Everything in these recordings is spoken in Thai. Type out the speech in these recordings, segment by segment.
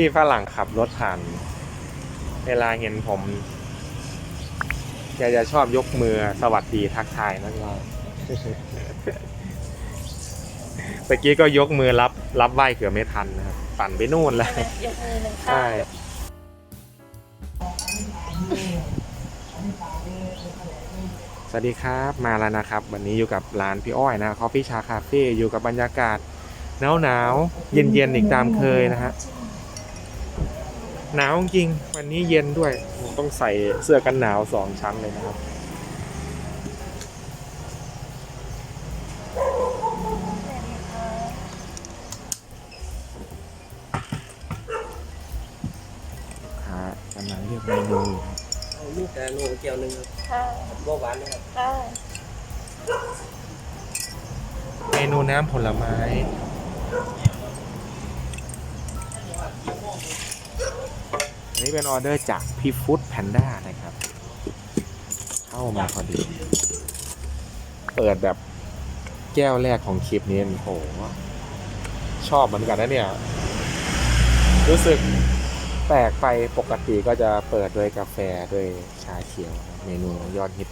ที่ฝรั่งขับรถผ่าน เวลาเห็นผมแกจะชอบยกมือสวัสดีทักทายนั่นว่าตะกี้ก็ยกมือรับรับไหว้เกือบไม่ทันนะครับปั่นไปนู่นแล้วยกมือหนึ่งข้าใช่งสวัสดีครับมาแล้วนะครับ วันนี้อยู่กับร้านพี่อ้อยนะคอฟฟี่ชาคาเฟ่อยู่กับบรรยากาศหนาวหนาวๆเย็นเย็นๆอีกตามเคยนะฮะ หนาวจริง วันนี้เย็นด้วยผมต้องใส่เสื้อกันหนาวสองชั้นเลยนะครับลูกค้ากำลังเลือกเมนูอยู่ครับเอามีแต่โลเกียวหนึ่งครับค่ะเบาหวานนะครับค่ะเมนูน้ำผลไม้ นนี้เป็นออเดอร์จากพี่ฟุตแพนด้านะครับ เข้ามาพอดี เปิดแบบแก้วแรกของคลิปนี้โอ้โห ชอบเหมือนกันนะเนี่ย รู้สึกแปลกไปปกติก็จะเปิดด้วยกาแฟด้วยชาเขียวนะเมนูยอดฮิต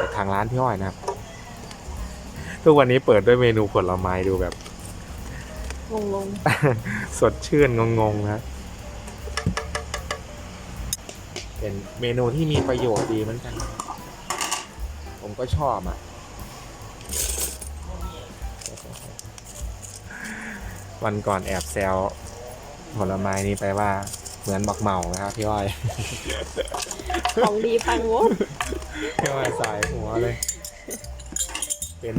จากทางร้านพี่อ้อยนะครับ ทุกวันนี้เปิดด้วยเมนูผลไม้ดูแบบงงงสดชื่นงงๆนะ เป็นเมนูที่มีประโยชน์ดีเหมือนกัน ผมก็ชอบอะ วันก่อนแอบแซวผลไม้นี้ไปว่าเหมือนบักเหมานะครับพี่อ้อย ของดีพังงดพี่อ้อยสายหัวเลย เป็น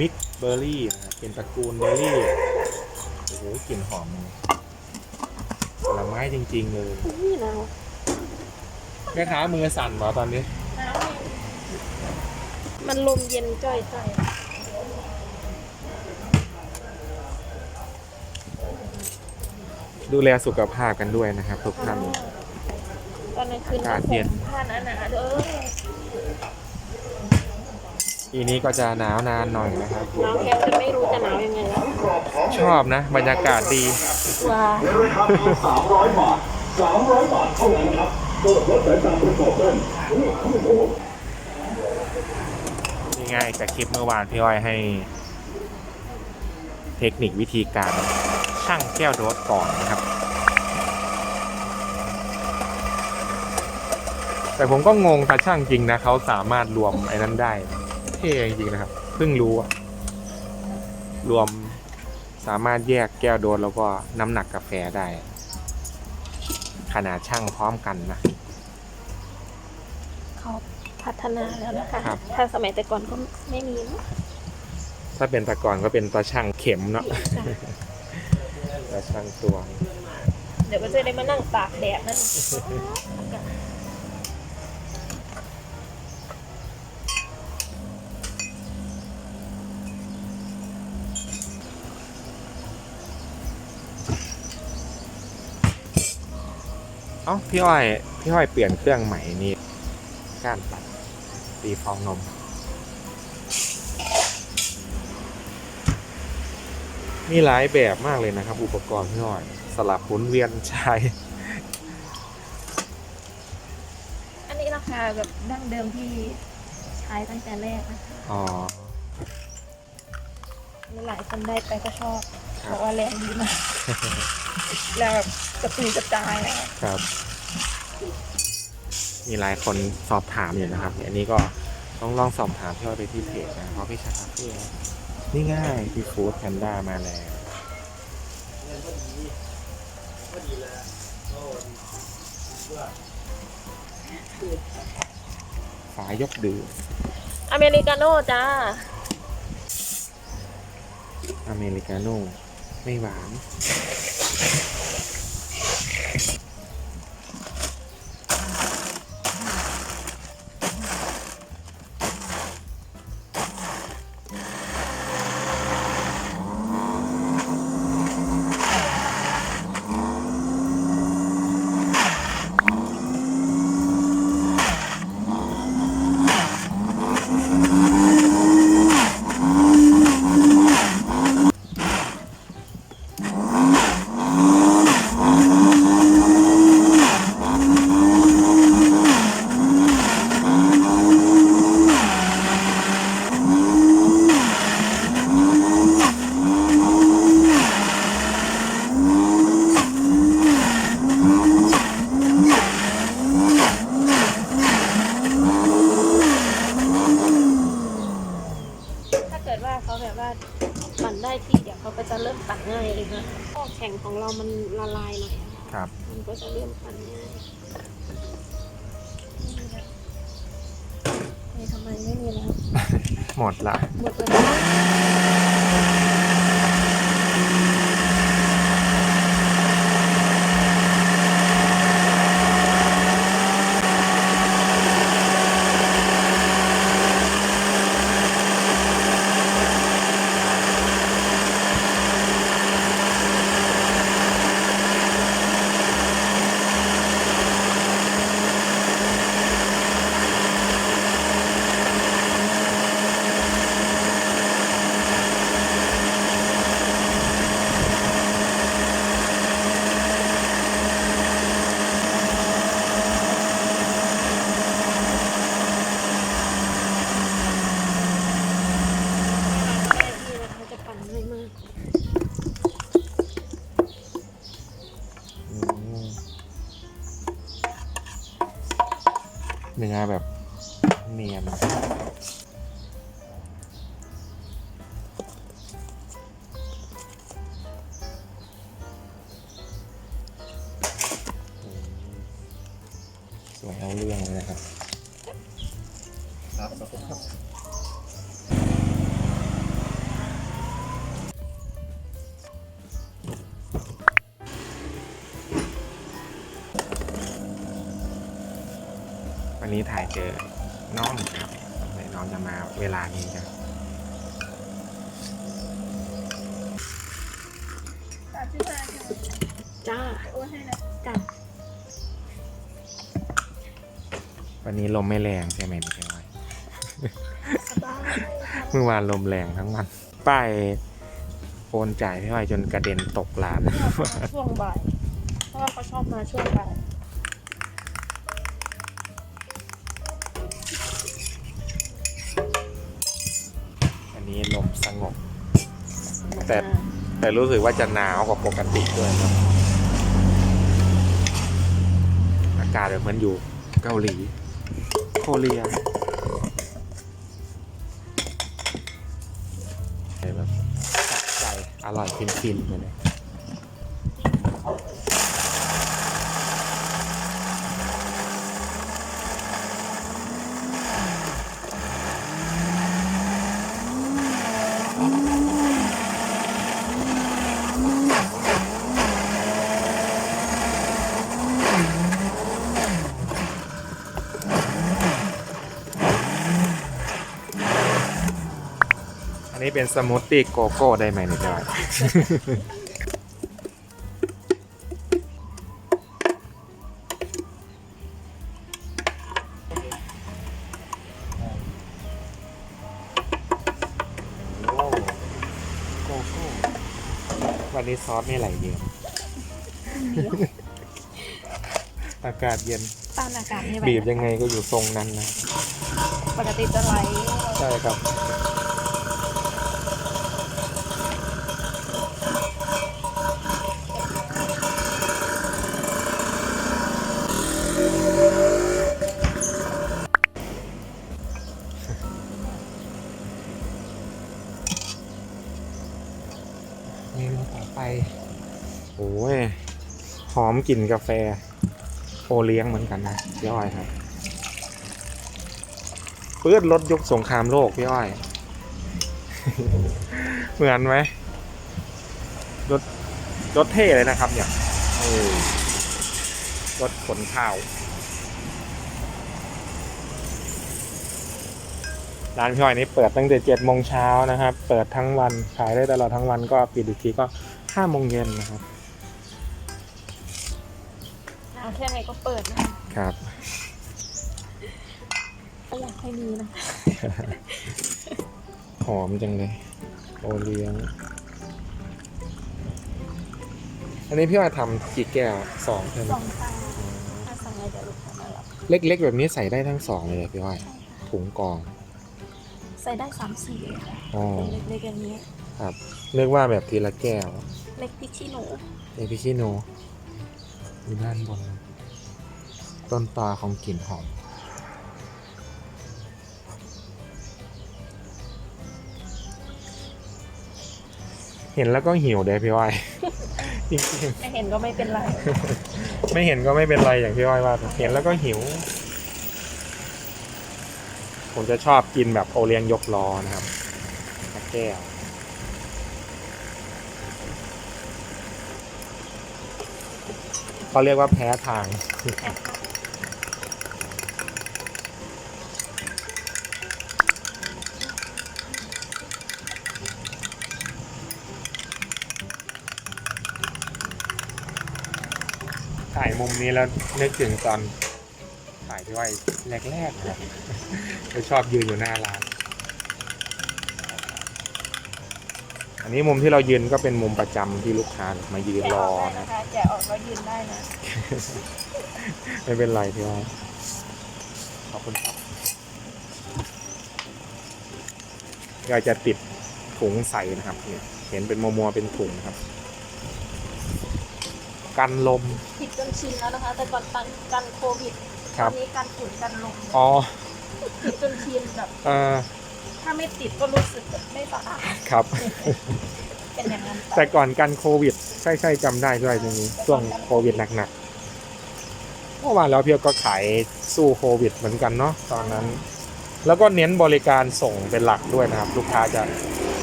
มิกเบอร์รี่นะครับเป็นตระกูลเบอร์รี่ โอ้โหกลิ่นหอมเลยผลไม้จริง ๆ เลย นี่หนาว แม่ค้ามือสั่นเหรอตอนนี้หนาวมันลมเย็นจ้อยจ้อยดูแลสุขภาพกันด้วยนะครับ ทุกท่าน ตอนกลางคืนอากาศเย็น ผ้าหนาหนาๆเด้อปีนี้ก็จะหนาวนานหน่อยนะครับ หนาวแค่จะไม่รู้จะหนาวยังไงแล้วชอบนะ บรรยากาศดี ว้า ในราคาเพียง300 บาท 300 บาทเท่านั้นครับ นี่ง่ายจากคลิปเมื่อวานพี่อ้อยให้ เทคนิควิธีการช่างแก้วโดสก่อนนะครับ แต่ผมก็งงตาช่างจริงนะเขาสามารถรวมไอ้นั้นได้เท่จริงๆนะครับเพิ่งรู้รวมสามารถแยกแก้วโดสแล้วก็น้ำหนักกาแฟได้ ขนาดช่างพร้อมกันนะ พัฒนาแล้วนะคะ ครับ ถ้าสมัยแต่ก่อนก็ไม่มีมั้งถ้าเป็นตะกอนก็เป็นตาช่างเข็มเนาะตาช่างตวงเดี๋ยวก็จะได้มานั่งตากแดดนั่นเอ้าพี่อ้อยพี่อ้อยเปลี่ยนเครื่องใหม่นี่ก้านตัด ตีฟองนม มีหลายแบบมากเลยนะครับ อุปกรณ์พี่อ้อย สลับหมุนเวียนใช้อันนี้ราคาแบบดั้งเดิมที่ใช้ตั้งแต่แรกนะคะอ๋อ มีหลายคนได้ไปก็ชอบ ครับ เพราะว่าแรงดีมาก แล้วแบบกระตุยกระจายอะไรเงี้ยครับ มีหลายคนสอบถามอยู่นะครับ อันนี้ก็ต้องลองสอบถามพี่อ้อยไปที่เพจนะเพราะพี่ชาคาเฟ่นี่ง่ายพี่ฟู้ดแพนด้ามาแล้วฝายกดื่มอเมริกาโน่จ้า อเมริกาโน่ไม่หวาน ทำไมไม่มีแล้ว หมดละ หมดเลย วันนี้ถ่ายเจอน้องครับน้องจะมาเวลานี้ครับจ้าจ้าวันนี้ลมไม่แรงใช่ไหมพี่อ้อยสบายเมื่อวานลมแรงทั้งวัน ป้ายโอนจ่ายพี่อ้อยจนกระเด็นตกลานช่วงบ่าย เพราะว่าเขาชอบมาช่วงบ่าย แต่แต่รู้สึกว่าจะหนาวกว่าปกติด้วยครับ อากาศแบบเหมือนอยู่เกาหลี โคเรียแบบจัดใจอร่อยฟินๆไปเลยอันนี้ เป็นสมูทตี้โกโก้ได้ไหมเนี่ยจอยโอ้โกโก้วันนี้ซอสไม่ไหลเยอะอากาศเย็นต้านอากาศนี่บีบยังไงก็อยู่ทรงนั้นนะ ปกติจะไหล ใช่ครับ เมนูต่อไปโอ้ยหอมกลิ่นกาแฟโอเลี้ยงเหมือนกันนะพี่อ้อยครับปื้ดรถยกสงครามโลกพี่อ้อย เหมือนไหมรถรถเท่เลยนะครับ เนี่ยเออรถขนข้าว ร้านพี่อ้อยนี้เปิดตั้งแต่เจ็ดโมงเช้านะครับ เปิดทั้งวันขายได้ตลอดทั้งวันก็ปิดอีกทีก็ห้าโมงเย็นนะครับเอาแค่ไหนก็เปิดนะครับก็อยากให้มีนะหอมจังเลย โอเลี้ยง อันนี้พี่อ้อยทำกี่แก้วสองใช่ไหมสองตาถ้าสั่งอะไรเดี๋ยวลูกค้ามารับเล็กๆแบบนี้ใส่ได้ทั้งสองเลยเหรอพี่อ้อยถุงกรอง ใส่ได้สามสี่เลยค่ะอ๋อเป็นเล็กๆอย่างนี้ครับนึกว่าแบบทีละแก้วเล็กพริกขี้หนูเอพิชิโนอยู่ด้านบน ต้นตอของกลิ่นหอมเห็นแล้วก็หิวเด้พี่อ้อยจริงไม่เห็นก็ไม่เป็นไรๆไม่เห็นก็ไม่เป็นไรอย่างพี่อ้อยว่า เห็นแล้วก็หิว ผมจะชอบกินแบบโอเลี้ยงยกล้อนะครับแก้วเขาเรียกว่าแพ้ทาง ถ่ายมุมนี้แล้วนึกถึงตอนถ่ายที่ว่า แรกๆนะครับจะชอบยืนอยู่หน้าร้าน อันนี้มุมที่เรายืนก็เป็นมุมประจำที่ลูกค้ามายืนแกะรอออกได้นะนะคะแกะออกแล้วยืนได้นะ ไม่เป็นไรพี่ว่าขอบคุณครับเราจะติดถุงใสนะครับเนี่ยเห็นเป็นมัวๆเป็นถุงครับ กันลม ผิดจนชินแล้วนะคะ แต่ก่อนกันกันโควิด คตรัอบ นนี้กันฝุ่นกันลมอ๋อผิดจนชินแบบ เออถ้าไม่ติดก็รู้สึกแบบไม่สะอาดครับ เป็นอย่างนั้นไปแต่ก่อนกันโควิด ใช่ใช่จำได้ด้วยตรงนี้ช่วงโควิดหนักๆเมื่อวานแล้วเพียวก็ขายสู้โควิดเหมือนกันเนาะตอนนั้น แล้วก็เน้นบริการส่งเป็นหลักด้วยนะครับ ลูกค้าจะ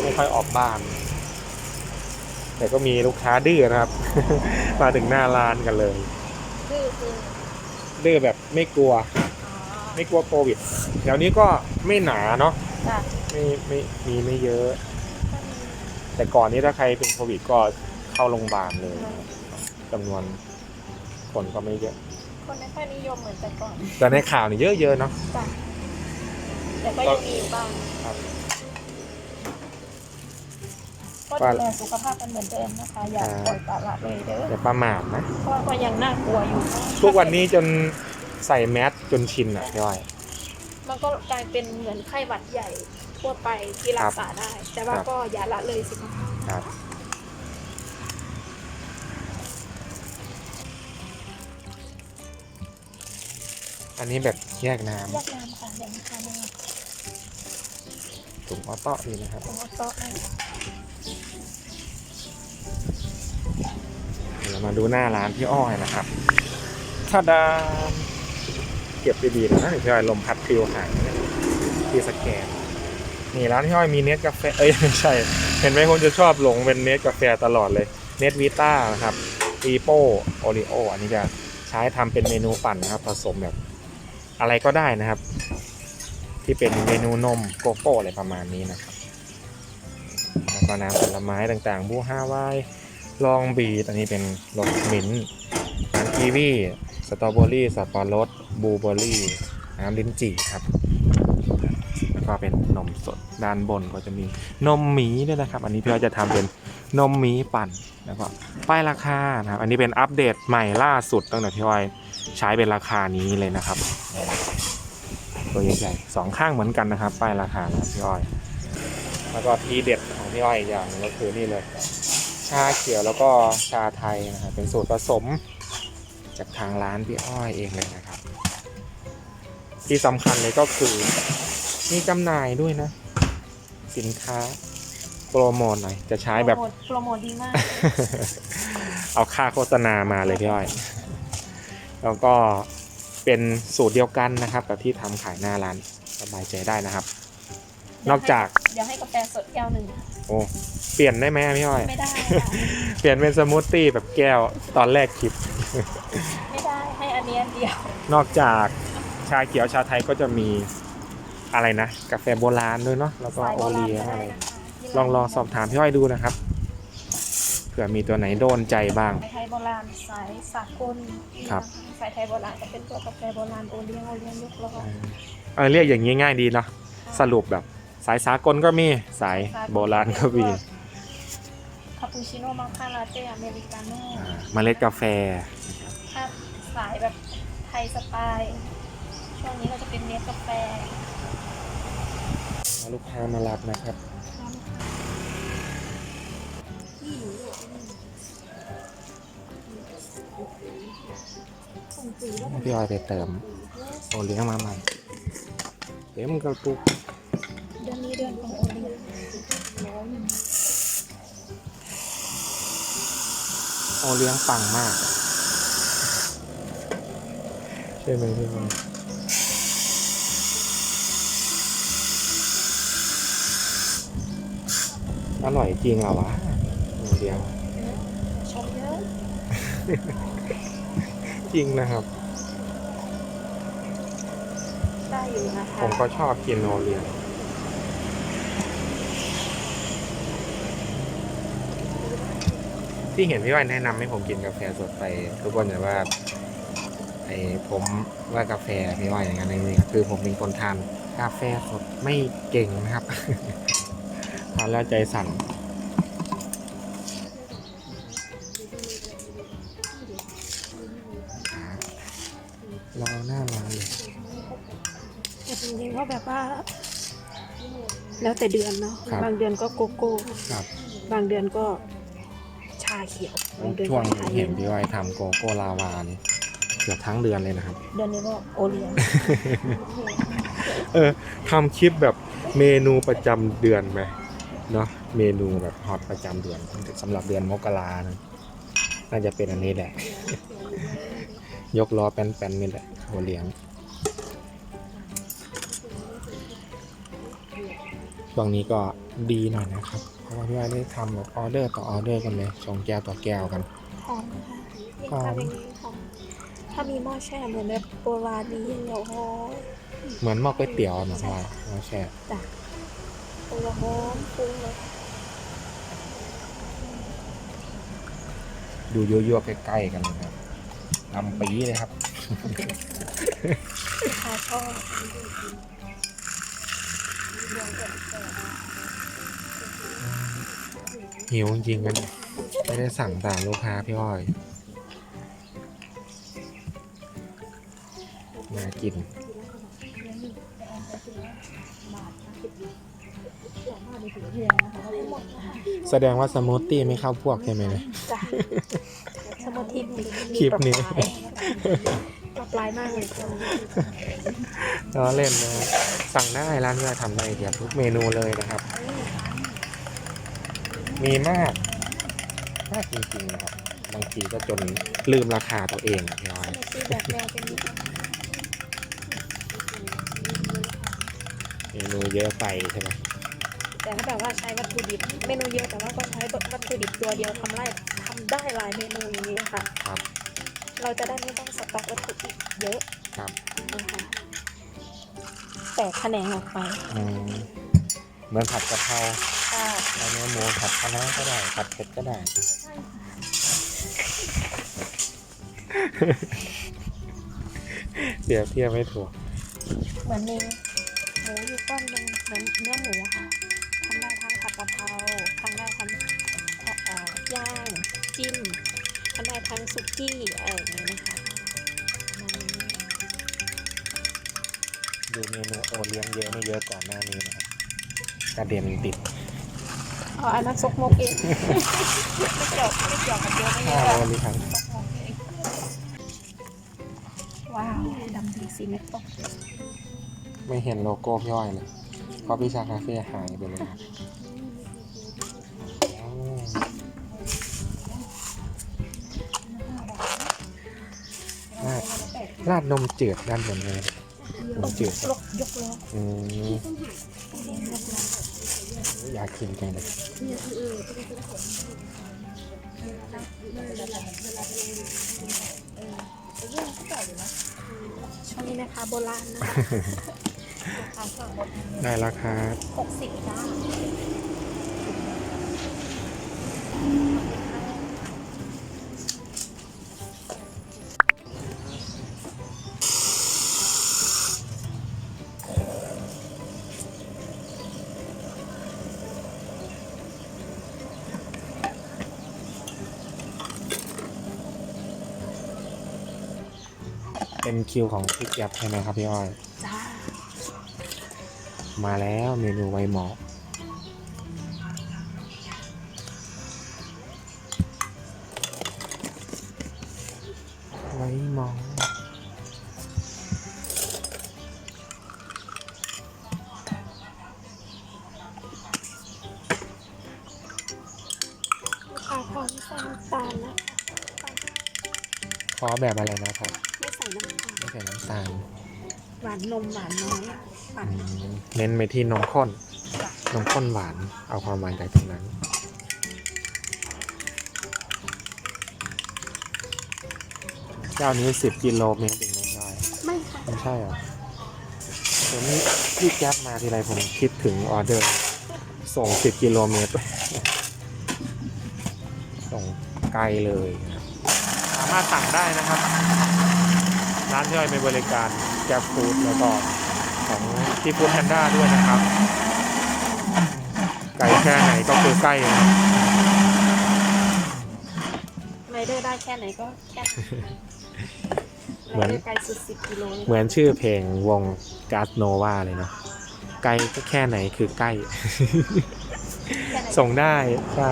ไม่ค่อยออกบ้าน แต่ก็มีลูกค้าดื้อนะครับ มาถึงหน้าร้านกันเลย คือคือดื้อแบบ ไม่กลัวอ๋อไม่กลัวโควิดแถวนี้ก็ไม่หนาเนาะจ้ะไม่ไม่มีไม่เยอะ แต่ก่อนนี้ถ้าใครเป็นโควิดก็เข้าโรงพยาบาลเลยจำนวนคนก็ไม่เยอะ คนไม่ค่อยนิยมเหมือนแต่ก่อนแต่ในข่าวนี่เยอะๆเนาะจ้ะแต่ก็ยังมีอยู่บ้างครับ ก็ดูแลสุขภาพกันเหมือนเดิมนะคะ อย่าปล่อยปละละเลยเด้ออย่าประมาทนะ เพราะก็ยังน่ากลัวอยู่นะทุกวันนี้จน ใส่แมสจนชินอะพี่อ้อย มันก็กลายเป็นเหมือนไข้หวัดใหญ่ทั่วไปที่รัครักบษาได้ แต่ว่าครับก็อย่าละเลยสิคะครับ อันนี้แบบแยกน้แยกน้ำค่ะอย่างนี้ค่ะนี่ำถุงออโต้นี่นะครับผมเอาโต๊ะให้เดี๋ยวมาดูหน้าร้านพี่อ้อยนะครับถ้าดาม เก็บดีๆนะพี่อ้อยลมพัดฟิวหายที่สแกน นี่ร้านพี่อ้อยมีเนสกาแฟเอ้ยไม่ใช่ เห็นไหมคนจะชอบหลงเป็นเนสกาแฟตลอดเลยเนสวิต้านะครับอีโปโอริโออันนี้จะใช้ทำเป็นเมนูปั่นนะครับ ผสมแบบอะไรก็ได้นะครับ ที่เป็นเมนูนมโกโก้อะไรประมาณนี้นะครับแล้วก็น้ำผลไม้ต่างๆ บูฮาวายลองบีดอันนี้เป็นรสมิ้นท์น้ำกีวีสตรอเบอรี่สับปะรด บลูเบอรี่น้ำลิ้นจี่ครับ แล้วก็เป็นนมสดด้านบนก็จะมีนมหมีด้วยนะครับ อันนี้พี่อ้อยจะทำเป็นนมหมีปั่นแล้วก็ป้ายราคานะครับ อันนี้เป็นอัปเดตใหม่ล่าสุดตั้งแต่พี่อ้อยใช้เป็นราคานี้เลยนะครับ ตัวใหญ่ๆสองข้างเหมือนกันนะครับ ป้ายราคานะครับพี่อ้อย แล้วก็ทีเด็ดของพี่อ้อยอย่างนึงก็คือนี่เลย ชาเขียวแล้วก็ชาไทยนะครับเป็นสูตรผสมจากทางร้านพี่อ้อยเองเลยนะ ที่สำคัญเลยก็คือ มีจำหน่ายด้วยนะ สินค้าโปรโมทหน่อย จะใช้แบบ โปรโมทโปรโมทดีมาก เอาค่าโฆษณามาเลยพี่อ้อย แล้วก็เป็นสูตรเดียวกันนะครับ กับที่ทำขายหน้าร้านสบายใจได้นะครับ นอกจาก เดี๋ยวให้กาแฟสดแก้วหนึ่งโอ้ เปลี่ยนได้ไหมพี่อ้อย ไม่ได้ค่ะเปลี่ยนเป็นสมูทตี้แบบแก้วตอนแรกคลิปไม่ได้ให้อันนี้อันเดียวนอกจาก ชาเขียวชาไทยก็จะมีอะไรนะ กาแฟโบราณด้วยเนาะแล้วก็สายโอโบราณเลียก็อะได้ไรนะคะที่ลองลองสอบถามพี่อ้อยดูนะครับ เผื่อมีตัวไหนโดนใจบ้าง สายไทยโบราณสายสากลครับ สายไทยโบราณจะเป็นตัวกาแฟโบราณโอเลี้ยงโอเลี้ยงยกล้อเออเรียกอย่างนี้ง่ายดีเนาะสรุปแบบสายสากลก็มีสายโบราณก็มีคาปูชิโน่มัคคาลาเต้อเมริกาโน่อ่าเมล็ดกาแฟ ถ้าสายแบบไทยสไตล์ ช่วงนี้ก็จะเป็นเนสกาแฟลูกค้ามารับนะครับที่อยู่ด้วยส่งสีแล้วมันพี่ออยไปเติมโอเลี้ยงมาใหม่เดี๋ยวมันกระปุกเดือนนี้เดือนของโอเลี้ยงโอเลี้ยงปังมาก ใช่ไหมพี่บอย อร่อยจริงเหรอวะโอเลี้ยงชมเยอะจริงนะครับได้อยู่นะคะผมก็ชอบกินโอเลี้ยงที่เห็นพี่ว่ายแนะนำให้ผมกินกาแฟสดไปทุกคนจะว่าไอ้ผมว่ากาแฟพี่ว่ายอย่างนั้นจริงๆคือผมเป็นคนทานกาแฟสดไม่เก่งนะครับ ทานแล้วใจสั่นรอหน้าร้านเลยแต่จริงๆก็แบบว่า แล้วแต่เดือนเนาะครับ บางเดือนก็โกโก้ ครับบางเดือนก็ชาเขียวบางเดือนช่วงก็ชาเห็เย็นนพี่ว่ายทำโกโก้ลาวานี่เกือบทั้งเดือนเลยนะครับ เดือนนี้ก็โอเลี้ยงเออทำคลิปแบบเมนูประจำเดือนไหม เนาะเมนูแบบฮอตประจำเดือนสำหรับเดือนมกรานะน่าจะเป็นอันนี้แหละ ยกล้อแป้นๆนี่แหละโอเลี้ยงช่วงนี้ก็ดีหน่อยนะครับ เพราะว่าพี่ว่าได้ทำแบบออเดอร์ต่อออเดอร์กันเลยสองแก้วต่อแก้วกัน หอมนะคะหอมถ้าเป็นหอม ถ้ามีหม้อแช่เหมือนแบบโบราณนี้เหนียวหอมเหมือนหม้อก๋วยเตี๋ยวนะพี่ว่าหม้อแช่จ้ะ ตัวหอมฟุ้งเลยดูยั่วๆใกล้ๆกันเลยครับลำปีเลยครับลูกค้าชอบหิวจริงๆกันยไม่ได้สั่งตามลูกค้าพี่อ้อยน่ากิน แสดงว่าสมูทตี้ไม่เข้าพวกใช่ไหมเนี่ยจ้ะสมุทิมีคลิปนี้ปลายมากเลยค่ะล้อเล่นนะสั่งได้ร้านที่ทำได้เดียวทุกเมนูเลยนะครับ มีมากมากจริงๆนะครับ บางทีก็จนลืมราคาตัวเองอะพี่อ้อยสมุทิแบบแนวเป็นเมนูเยอะไปใช่ไหม แต่ถ้าแบบว่าใช้วัตถุดิบเมนูเยอะแต่ว่าก็ใช้วัตถุดิบตัวเดียวทำได้ทำได้หลายเมนูอย่างนี้ค่ะ ครับ เราจะได้ไม่ต้องสต็อกวัตถุดิบเยอะครับ นะคะแตกแขนงออกไปอืมเหมือนผัดกะเพราค่ะเอาเนื้อหมูผัดคะน้าก็ได้ ผัดเผ็ดก็ได้ เดี๋ยวเทียบไม่ถูก เหมือนมีหมูอยู่ต้นหนึงเหมือนเนื้อหมูอะค่ะ ย่างจิ้มทำได้ทั้งซุกี้อะไรอย่างเงี้ยนะคะประมาณนี้ดูเมนูโอเลี้ยงเยอะไม่เยอะก่อนหน้านี้นะครับกระเด็นติดอ๋ออันนั้นซกมกเองไม่เกี่ยวไม่เกี่ยวกับเยอะไม่เยข้าวอะโอเลี้ยงว้าวดำดีซีเมนต์ตกไม่เห็นโลโก้พี่อ้อยเลยเพราะพี่ชาคาเฟ่หายไปเลย ราดนมจืดด้านบนเลยนมจืดยกยกล้ออืมยกล้ออยากกินจังเลยช่วงนี้นะคะโบราณนะคะราคาสั่งหมดได้ราคาหกสิบจ้า คิวของพริกยับใช่ไหมครับพี่อ้อย จ้า มาแล้วเมนูไวหมอกไวหมอกลูกค้าพร้อมสั่งน้ำตาลนะคะอแบบอะไรนะครับไม่ ใส่น้ำตาลไม่ใส่น้ำตาลหวานนมหวานน้อยหวานอืมเน้นไปที่นมข้นนมข้นหวานเอาความหวานจากตรงนั้นเจ้านี้สิบกิโลเมตรเองนะยายไม่ค่ะไม่ใช่เหรอผมนี่พี่แก๊ปมาทีไรผมคิดถึงออเดอร์ ส่งสิบกิโลเมตร ส่งไกลเลยนะครับสามารถสั่งได้นะครับ ร้านย่อยมีบริการแก๊ปฟู้ดแล้วก็ของที่ฟู้ดแพนด้าด้วยนะครับ ไกลแค่ไหนก็คือใกล้นะครับไรเดอร์ได้แค่ไหนก็แค่เหมือนไรเดอร์ไกลสุดสิบกิโลเลยเหมือนชื่อเพลงวงกาสโนวาเลยเนาะไกลก็แค่ไหนคือใกล้แค่ไหนส่งได้ใช่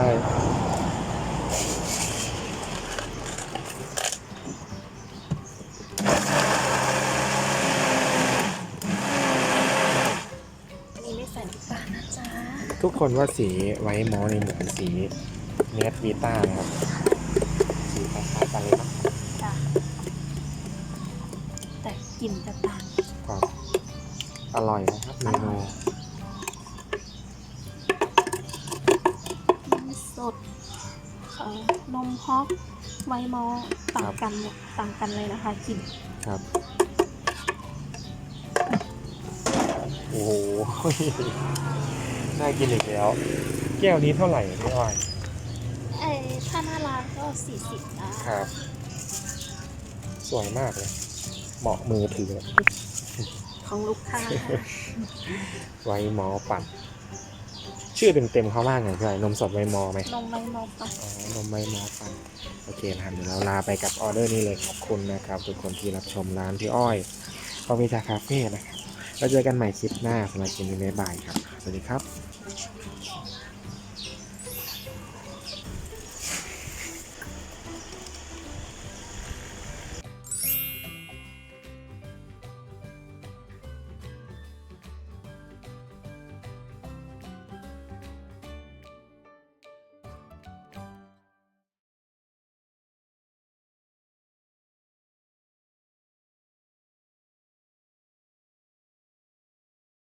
ทุกคนว่าสีไวท์มอสในเหมือนสีเนสวีต้านะครับ สีคล้ายๆกันเลยเนาะจ้ะแต่กลิ่นจะต่างครับอร่อยนะครับเมนูนมสดเอ่อนมฮอกไวมอลต่างกันเนี่ยต่างกันเลยนะคะกลิ่นครับ โอ้โห น่ากินอีกแล้ว แก้วนี้เท่าไหร่พี่อ้อยเอ้ยถ้าหน้าร้านก็สี่สิบนะครับ สวยมากเลย เหมาะมือถือ ของลูกค้าไวท์มอปั่น ชื่อเต็มๆเขาว่าไงพี่อ้อยนมสดไวท์มอไหม นมไวมอลปะอ๋อนมไม่มาฟันโอเคนะครับเดี๋ยวเราลาไปกับออเดอร์นี้เลยขอบคุณนะครับ ทุกคนที่รับชมร้านพี่อ้อยคอฟฟี่ชาคาเฟ่นะครับเราเจอกันใหม่คลิปหน้าสำหรับคลิปนี้บ๊ายบายครับ สวัสดีครับ Thank you.